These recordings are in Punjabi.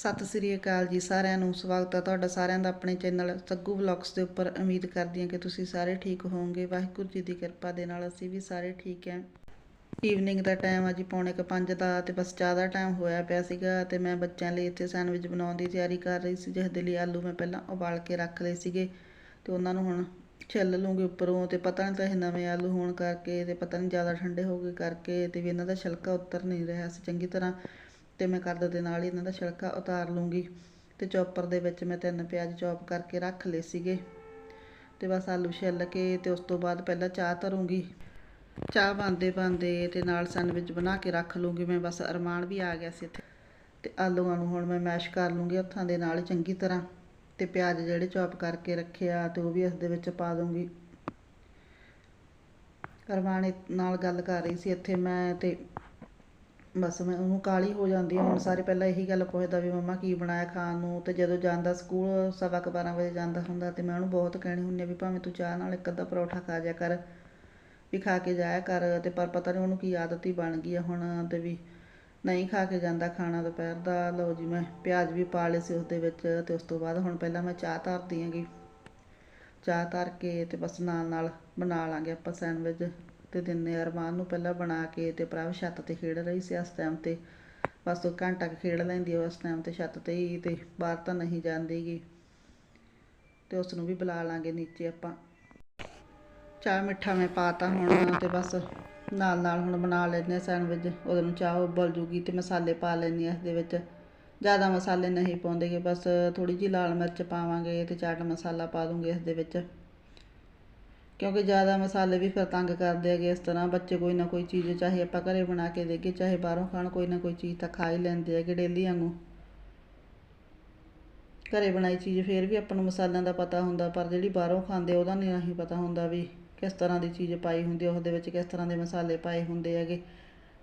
ਸਤਿ ਸ੍ਰੀ ਅਕਾਲ ਜੀ ਸਾਰਿਆਂ ਨੂੰ, ਸਵਾਗਤ ਹੈ ਤੁਹਾਡਾ ਸਾਰਿਆਂ ਦਾ ਆਪਣੇ ਚੈਨਲ ਸੱਗੂ ਵਲੌਗਸ ਦੇ ਉੱਪਰ। ਉਮੀਦ ਕਰਦੀ ਹਾਂ ਕਿ ਤੁਸੀਂ ਸਾਰੇ ਠੀਕ ਹੋਵੋਗੇ। ਵਾਹਿਗੁਰੂ ਜੀ ਦੀ ਕਿਰਪਾ ਦੇ ਨਾਲ ਅਸੀਂ ਵੀ ਸਾਰੇ ਠੀਕ ਹਾਂ। ਈਵਨਿੰਗ ਦਾ ਟਾਈਮ ਆ ਜੀ, ਪੌਣੇ ਕੁ ਪੰਜ ਦਾ ਤੇ ਬਸ ਜ਼ਿਆਦਾ ਟਾਈਮ ਹੋਇਆ ਪਿਆ ਸੀਗਾ ਤੇ ਮੈਂ ਬੱਚਿਆਂ ਲਈ ਇੱਥੇ ਸੈਂਡਵਿਚ ਬਣਾਉਣ ਦੀ ਤਿਆਰੀ ਕਰ ਰਹੀ ਸੀ। ਜਿਸ ਦੇ ਲਈ ਆਲੂ ਮੈਂ ਪਹਿਲਾਂ ਉਬਾਲ ਕੇ ਰੱਖ ਲਏ ਸੀਗੇ ਤੇ ਉਹਨਾਂ ਨੂੰ ਹੁਣ ਛਿੱਲ ਲੂੰਗੀ ਉੱਪਰੋਂ ਤੇ ਪਤਾ ਨਹੀਂ ਤਾਂ ਇਹ ਨਵੇਂ ਆਲੂ ਹੋਣ ਕਰਕੇ ਤੇ ਪਤਾ ਨਹੀਂ ਜ਼ਿਆਦਾ ਠੰਡੇ ਹੋ ਗਏ ਕਰਕੇ ਤੇ ਵੀ ਇਹਨਾਂ ਦਾ ਛਿਲਕਾ ਉਤਰ ਨਹੀਂ ਰਿਹਾ ਸੀ। ਚੰਗੀ ਤਰ੍ਹਾਂ ਤੇ ਮੈਂ ਕਰਦ ਦੇ ਨਾਲ ਹੀ ਇਹਨਾਂ ਦਾ ਛਿਲਕਾ ਉਤਾਰ ਲੂੰਗੀ ਤੇ ਚੌਪਰ ਦੇ ਵਿੱਚ ਮੈਂ ਤਿੰਨ ਪਿਆਜ਼ ਚੌਪ ਕਰਕੇ ਰੱਖ ਲਏ ਸੀਗੇ। ਤੇ ਬਸ ਆਲੂ ਛਿੱਲ ਕੇ ਤੇ ਉਸ ਤੋਂ ਬਾਅਦ ਪਹਿਲਾਂ ਚਾਹ ਧਰੂੰਗੀ। ਚਾਹ ਬਣਦੇ ਬਣਦੇ ਤੇ ਨਾਲ ਸੈਂਡਵਿਚ ਬਣਾ ਕੇ ਰੱਖ ਲੂੰਗੀ ਮੈਂ, ਬਸ ਅਰਮਾਨ ਵੀ ਆ ਗਿਆ ਸੀ ਇੱਥੇ। ਤੇ ਆਲੂਆਂ ਨੂੰ ਹੁਣ ਮੈਂ ਮੈਸ਼ ਕਰ ਲੂੰਗੀ ਹੱਥਾਂ ਦੇ ਨਾਲ ਚੰਗੀ ਤਰ੍ਹਾਂ। ਤੇ ਪਿਆਜ਼ ਜਿਹੜੇ ਚੌਪ ਕਰਕੇ ਰੱਖਿਆ ਤੇ ਉਹ ਵੀ ਇਸ ਦੇ ਵਿੱਚ ਪਾ ਦੂੰਗੀ। ਅਰਮਾਨ ਨਾਲ ਗੱਲ ਕਰ ਰਹੀ ਸੀ, ਇੱਥੇ ਮੈਂ ਤੇ ਬਸ ਮੈਂ ਉਹਨੂੰ ਕਾਲੀ ਹੋ ਜਾਂਦੀ ਹੈ ਹੁਣ ਸਾਰੇ ਪਹਿਲਾਂ ਇਹੀ ਗੱਲ ਪੁੱਛਦਾ ਵੀ ਮੰਮਾ ਕੀ ਬਣਾਇਆ ਖਾਣ ਨੂੰ ਤੇ ਜਦੋਂ ਜਾਂਦਾ ਸਕੂਲ ਸਵਾ ਕੁ ਬਾਰਾਂ ਵਜੇ ਜਾਂਦਾ ਹੁੰਦਾ ਤੇ ਮੈਂ ਉਹਨੂੰ ਬਹੁਤ ਕਹਿਣੀ ਹੁੰਦੀ ਆ ਵੀ ਭਾਵੇਂ ਤੂੰ ਚਾਹ ਨਾਲ ਇੱਕ ਅੱਧਾ ਪਰੌਠਾ ਖਾ ਜਾ ਕਰ ਵੀ ਖਾ ਕੇ ਜਾਇਆ ਕਰ ਤੇ ਪਰ ਪਤਾ ਨਹੀਂ ਉਹਨੂੰ ਕੀ ਆਦਤ ਹੀ ਬਣ ਗਈ ਆ ਹੁਣ ਤੇ ਵੀ ਨਹੀਂ ਖਾ ਕੇ ਜਾਂਦਾ ਖਾਣਾ ਦੁਪਹਿਰ ਦਾ ਲਓ ਜੀ ਮੈਂ ਪਿਆਜ਼ ਵੀ ਪਾ ਲਏ ਸੀ ਉਸ ਦੇ ਵਿੱਚ ਤੇ ਉਸ ਤੋਂ ਬਾਅਦ ਹੁਣ ਪਹਿਲਾਂ ਮੈਂ ਚਾਹ ਧਰਦੀ ਆਂਗੀ ਚਾਹ ਧਰ ਕੇ ਤੇ ਬਸ ਨਾਲ ਨਾਲ ਬਣਾ ਲਾਂਗੇ ਆਪਾਂ ਸੈਂਡਵਿਚ। ਤੇ ਦਿੰਨੇ ਅਰਮਾਨ ਨੂੰ ਪਹਿਲਾਂ ਬਣਾ ਕੇ ਤੇ ਪ੍ਰਭ ਛੱਤ ਤੇ ਖੇਡ ਰਹੀ ਸੀ ਇਸ ਟਾਈਮ ਤੇ। ਬਸ ਉਹ ਘੰਟਾ ਕੁ ਖੇਡ ਲੈਂਦੀ ਉਸ ਟਾਈਮ ਤੇ ਛੱਤ ਤੇ ਹੀ ਤੇ ਬਾਹਰ ਤਾਂ ਨਹੀਂ ਜਾਂਦੀਗੀ ਤੇ ਉਸ ਨੂੰ ਵੀ ਬੁਲਾ ਲਾਂਗੇ ਨੀਚੇ ਆਪਾਂ। ਚਾਹ ਮਿੱਠਾ ਮੈਂ ਪਾਤਾ ਹੁਣ ਤੇ ਬਸ ਨਾਲ ਨਾਲ ਹੁਣ ਬਣਾ ਲੈਂਦੇ ਹਾਂ ਸੈਂਡਵਿਚ। ਉਹਦੇ ਨੂੰ ਚਾਹ ਉਬਲ ਜੂਗੀ ਤੇ ਮਸਾਲੇ ਪਾ ਲੈਂਦੀ ਹਾਂ ਇਸ ਦੇ ਵਿੱਚ। ਜ਼ਿਆਦਾ ਮਸਾਲੇ ਨਹੀਂ ਪਾਉਂਦੇਗੇ ਬਸ ਥੋੜੀ ਜਿਹੀ ਲਾਲ ਮਿਰਚ ਪਾਵਾਂਗੇ ਤੇ ਚਾਟ ਮਸਾਲਾ ਪਾ ਦੂੰਗੇ ਇਸ ਦੇ ਵਿੱਚ। ਕਿਉਂਕਿ ਜ਼ਿਆਦਾ ਮਸਾਲੇ ਵੀ ਫਿਰ ਤੰਗ ਕਰਦੇ ਹੈਗੇ ਇਸ ਤਰ੍ਹਾਂ। ਬੱਚੇ ਕੋਈ ਨਾ ਕੋਈ ਚੀਜ਼ ਚਾਹੇ ਆਪਾਂ ਘਰੇ ਬਣਾ ਕੇ ਦੇਗੇ ਚਾਹੇ ਬਾਹਰੋਂ ਖਾਣ, ਕੋਈ ਨਾ ਕੋਈ ਚੀਜ਼ ਤਾਂ ਖਾ ਹੀ ਲੈਂਦੇ ਹੈਗੇ ਡੇਲੀ ਵਾਂਗੂ। ਘਰੇ ਬਣਾਈ ਚੀਜ਼ ਫੇਰ ਵੀ ਆਪਾਂ ਨੂੰ ਮਸਾਲਿਆਂ ਦਾ ਪਤਾ ਹੁੰਦਾ, ਪਰ ਜਿਹੜੀ ਬਾਹਰੋਂ ਖਾਂਦੇ ਉਹਦਾ ਨਹੀਂ ਨਹੀਂ ਪਤਾ ਹੁੰਦਾ ਵੀ ਕਿਸ ਤਰ੍ਹਾਂ ਦੀ ਚੀਜ਼ ਪਾਈ ਹੁੰਦੀ ਹੈ ਉਹਦੇ ਵਿੱਚ ਕਿਸ ਤਰ੍ਹਾਂ ਦੇ ਮਸਾਲੇ ਪਾਏ ਹੁੰਦੇ ਹੈਗੇ।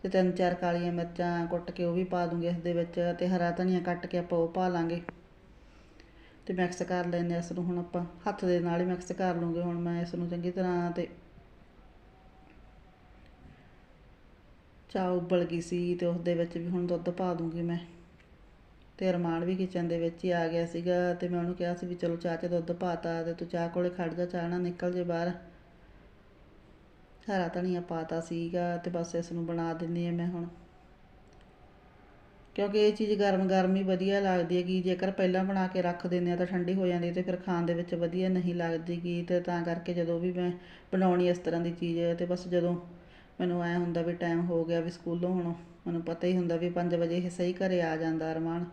ਤੇ ਤਿੰਨ ਚਾਰ ਕਾਲੀਆਂ ਮਿਰਚਾਂ ਕੁੱਟ ਕੇ ਉਹ ਵੀ ਪਾ ਦੂੰਗੇ ਇਸ ਦੇ ਵਿੱਚ ਤੇ ਹਰਾ ਧਨੀਆ ਕੱਟ ਕੇ ਆਪਾਂ ਉਹ ਪਾ ਲਾਂਗੇ। ਤੇ ਮਿਕਸ ਕਰ ਲੈਂਦੇ ਹਾਂ ਇਸ ਨੂੰ ਹੁਣ ਆਪਾਂ। ਹੱਥ ਦੇ ਨਾਲ ਹੀ ਮਿਕਸ ਕਰ ਲੂੰਗੇ ਹੁਣ ਮੈਂ ਇਸ ਨੂੰ ਚੰਗੀ ਤਰ੍ਹਾਂ ਤੇ ਚਾਹ ਉਬਲ ਗਈ ਸੀ ਤੇ ਉਸ ਦੇ ਵਿੱਚ ਵੀ ਹੁਣ ਦੁੱਧ ਪਾ ਦੂੰਗੀ ਮੈਂ। ਤੇ ਅਰਮਾਨ ਵੀ ਕਿਚਨ ਦੇ ਵਿੱਚ ਹੀ ਆ ਗਿਆ ਸੀਗਾ ਤੇ ਮੈਂ ਉਹਨੂੰ ਕਿਹਾ ਸੀ ਵੀ ਚਲੋ ਚਾਹ 'ਚ ਦੁੱਧ ਪਾਤਾ ਤੇ ਤੂੰ ਚਾਹ ਕੋਲੇ ਖੜ ਜਾ, ਚਾਹ ਨਾ ਨਿਕਲ ਜੇ ਬਾਹਰ। ਹਰਾ ਧਨੀਆ ਪਾਤਾ ਸੀਗਾ ਤੇ ਬਸ ਇਸ ਨੂੰ ਬਣਾ ਦਿੰਦੀ ਆ ਮੈਂ ਹੁਣ। ਕਿਉਂਕਿ ਇਹ ਚੀਜ਼ ਗਰਮ ਗਰਮ ਹੀ ਵਧੀਆ ਲੱਗਦੀ ਹੈਗੀ ਜੇਕਰ ਪਹਿਲਾਂ ਬਣਾ ਕੇ ਰੱਖ ਦਿੰਦੇ ਆ ਤਾਂ ਠੰਡੀ ਹੋ ਜਾਂਦੀ ਤੇ ਫਿਰ ਖਾਣ ਦੇ ਵਿੱਚ ਵਧੀਆ ਨਹੀਂ ਲੱਗਦੀਗੀ ਤੇ ਤਾਂ ਕਰਕੇ ਜਦੋਂ ਵੀ ਮੈਂ ਬਣਾਉਣੀ ਇਸ ਤਰ੍ਹਾਂ ਦੀ ਚੀਜ਼ ਤੇ ਬਸ ਜਦੋਂ ਮੈਨੂੰ ਐ ਹੁੰਦਾ ਵੀ ਟਾਈਮ ਹੋ ਗਿਆ ਵੀ ਸਕੂਲੋਂ ਹੁਣ, ਮੈਨੂੰ ਪਤਾ ਹੀ ਹੁੰਦਾ ਵੀ 5 ਵਜੇ ਇਹ ਸਹੀ ਘਰੇ ਆ ਜਾਂਦਾ ਅਰਮਾਨ।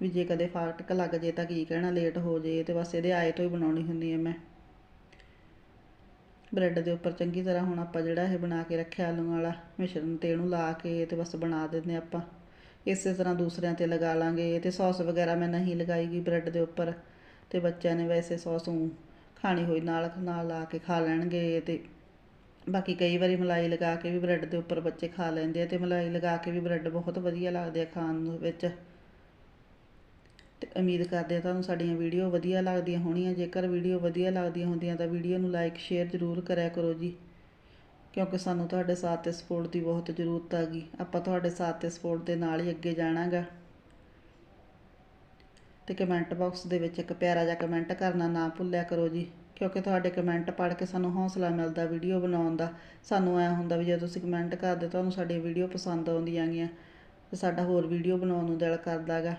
ਵੀ ਜੇ ਕਦੇ ਫਾਟਕ ਲੱਗ ਜੇ ਤਾਂ ਕੀ ਕਹਿਣਾ ਲੇਟ ਹੋ ਜੇ ਤੇ ਬਸ ਇਹਦੇ ਆਏ ਤੋਂ ਹੀ ਬਣਾਉਣੀ ਹੁੰਦੀ ਹੈ ਮੈਂ। ਬ੍ਰੈਡ ਦੇ ਉੱਪਰ ਚੰਗੀ ਤਰ੍ਹਾਂ ਹੁਣ ਆਪਾਂ ਜਿਹੜਾ ਇਹ ਬਣਾ ਕੇ ਰੱਖਿਆ ਆਲੂਆਂ ਵਾਲਾ ਮਿਸ਼ਰਣ ਤੇ ਇਹਨੂੰ ਲਾ ਕੇ ਤੇ ਬਸ ਬਣਾ ਦਿੰਦੇ ਆਪਾਂ। ਇਸੇ ਤਰ੍ਹਾਂ ਦੂਸਰਿਆਂ ਤੇ ਲਗਾ ਲਾਂਗੇ। ਤੇ ਸੌਸ ਵਗੈਰਾ ਮੈਂ ਨਹੀਂ ਲਗਾਈਗੀ ਬ੍ਰੈਡ ਦੇ ਉੱਪਰ। ਤੇ ਬੱਚਿਆਂ ਨੇ ਵੈਸੇ ਸੌਸ ਖਾਣੀ ਹੋਈ ਨਾਲ ਨਾਲ ਲਾ ਕੇ ਖਾ ਲੈਣਗੇ। ਤੇ ਬਾਕੀ ਕਈ ਵਾਰੀ ਮਲਾਈ ਲਗਾ ਕੇ ਵੀ ਬ੍ਰੈਡ ਦੇ ਉੱਪਰ ਬੱਚੇ ਖਾ ਲੈਂਦੇ ਆ। ਤੇ ਮਲਾਈ ਲਗਾ ਕੇ ਵੀ ਬ੍ਰੈਡ ਬਹੁਤ ਵਧੀਆ ਲੱਗਦੇ ਆ ਖਾਣ ਵਿੱਚ। ਤੇ ਉਮੀਦ ਕਰਦੇ ਆ ਤੁਹਾਨੂੰ ਸਾਡੀਆਂ ਵੀਡੀਓ ਵਧੀਆ ਲੱਗਦੀਆਂ ਹੋਣੀਆਂ। ਜੇਕਰ ਵੀਡੀਓ ਵਧੀਆ ਲੱਗਦੀਆਂ ਹੁੰਦੀਆਂ ਤਾਂ ਵੀਡੀਓ ਨੂੰ ਲਾਈਕ, ਸ਼ੇਅਰ ਜ਼ਰੂਰ ਕਰਿਆ ਕਰੋ ਜੀ। ਕਿਉਂਕਿ ਸਾਨੂੰ ਤੁਹਾਡੇ ਸਾਥ ਤੇ ਸਪੋਰਟ ਦੀ ਬਹੁਤ ਜ਼ਰੂਰਤ ਹੈਗੀ ਆਪਾਂ ਤੁਹਾਡੇ ਸਾਥ ਤੇ ਸਪੋਰਟ ਦੇ ਨਾਲ ਹੀ ਅੱਗੇ ਜਾਣਾਗਾ। ਤੇ ਕਮੈਂਟ ਬਾਕਸ ਦੇ ਵਿੱਚ ਇੱਕ ਪਿਆਰਾ ਜਿਹਾ ਕਮੈਂਟ ਕਰਨਾ ਨਾ ਭੁੱਲਿਆ ਕਰੋ ਜੀ। ਕਿਉਂਕਿ ਤੁਹਾਡੇ ਕਮੈਂਟ ਪੜ੍ਹ ਕੇ ਸਾਨੂੰ ਹੌਸਲਾ ਮਿਲਦਾ ਵੀਡੀਓ ਬਣਾਉਣ ਦਾ। ਸਾਨੂੰ ਐ ਹੁੰਦਾ ਵੀ ਜੇ ਤੁਸੀਂ ਕਮੈਂਟ ਕਰਦੇ ਤੁਹਾਨੂੰ ਸਾਡੀ ਵੀਡੀਓ ਪਸੰਦ ਆਉਂਦੀਆਂ ਗੀਆਂ ਤੇ ਸਾਡਾ ਹੋਰ ਵੀਡੀਓ ਬਣਾਉਣ ਨੂੰ ਦਿਲ ਕਰਦਾਗਾ।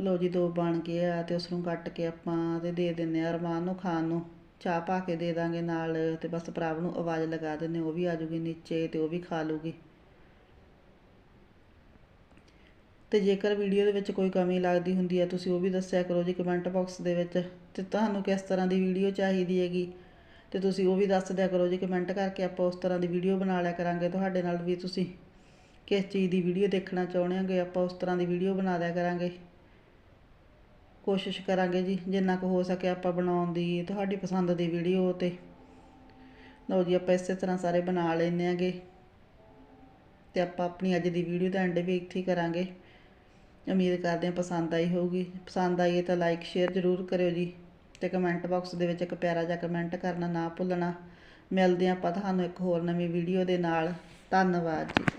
ਲੋ ਜੀ ਦੋ ਬਣ ਗਏ ਆ ਤੇ ਉਸ ਨੂੰ ਕੱਟ ਕੇ ਆਪਾਂ ਤੇ ਦੇ ਦਿੰਨੇ ਆ ਅਰਮਾਨ ਨੂੰ ਖਾਣ ਨੂੰ। ਚਾਹ ਪਾ ਕੇ ਦੇ ਦਾਂਗੇ ਨਾਲ ਤੇ ਬਸ ਪ੍ਰਭ ਨੂੰ ਆਵਾਜ਼ ਲਗਾ ਦਿੰਨੇ ਉਹ ਵੀ ਆ ਜੂਗੀ ਨੀਚੇ ਤੇ ਉਹ ਵੀ ਖਾ ਲੂਗੀ। ਤੇ ਜੇਕਰ ਵੀਡੀਓ ਦੇ ਵਿੱਚ ਕੋਈ ਕਮੀ ਲੱਗਦੀ ਹੁੰਦੀ ਹੈ ਤੁਸੀਂ ਉਹ ਵੀ ਦੱਸਿਆ ਕਰੋ ਜੀ ਕਮੈਂਟ ਬਾਕਸ ਦੇ ਵਿੱਚ ਤੇ ਤੁਹਾਨੂੰ ਕਿਸ ਤਰ੍ਹਾਂ ਦੀ ਵੀਡੀਓ ਚਾਹੀਦੀ ਹੈਗੀ। ਤੇ ਤੁਸੀਂ ਉਹ ਵੀ ਦੱਸ ਦਿਆ ਕਰੋ ਜੀ ਕਮੈਂਟ ਕਰਕੇ ਆਪਾਂ ਉਸ ਤਰ੍ਹਾਂ ਦੀ ਵੀਡੀਓ ਬਣਾ ਲਿਆ ਕਰਾਂਗੇ। ਤੁਹਾਡੇ ਨਾਲ ਵੀ ਤੁਸੀਂ ਕਿਸ ਚੀਜ਼ ਦੀ ਵੀਡੀਓ ਦੇਖਣਾ ਚਾਹੁੰਦੇ ਹੋਗੇ, ਆਪਾਂ ਉਸ ਤਰ੍ਹਾਂ ਦੀ ਵੀਡੀਓ ਬਣਾ ਦਿਆ ਕਰਾਂਗੇ। ਕੋਸ਼ਿਸ਼ ਕਰਾਂਗੇ ਜੀ, ਜਿੰਨਾ ਕੁ ਹੋ ਸਕੇ ਆਪਾਂ ਬਣਾਉਣ ਦੀ, ਤੁਹਾਡੀ ਪਸੰਦ ਦੀ ਵੀਡੀਓ ਤੇ। ਲਓ ਜੀ, ਆਪਾਂ ਇਸੇ ਤਰ੍ਹਾਂ ਸਾਰੇ ਬਣਾ ਲੈਂਦੇ ਆਂਗੇ ਤੇ ਆਪਾਂ ਆਪਣੀ ਅੱਜ ਦੀ ਵੀਡੀਓ ਦਾ ਐਂਡ ਵੀ ਇੱਥੇ ਕਰਾਂਗੇ। ਉਮੀਦ ਕਰਦੇ ਹਾਂ ਪਸੰਦ ਆਈ ਹੋਊਗੀ। ਪਸੰਦ ਆਈ ਤਾਂ ਲਾਈਕ ਸ਼ੇਅਰ ਜ਼ਰੂਰ ਕਰਿਓ ਜੀ। ਤੇ ਕਮੈਂਟ ਬਾਕਸ ਦੇ ਵਿੱਚ ਇੱਕ ਪਿਆਰਾ ਜਿਹਾ ਕਮੈਂਟ ਕਰਨਾ ਨਾ ਭੁੱਲਣਾ। ਮਿਲਦੇ ਹਾਂ ਆਪਾਂ ਤੁਹਾਨੂੰ ਇੱਕ ਹੋਰ ਨਵੀਂ ਵੀਡੀਓ ਦੇ ਨਾਲ। ਧੰਨਵਾਦ ਜੀ।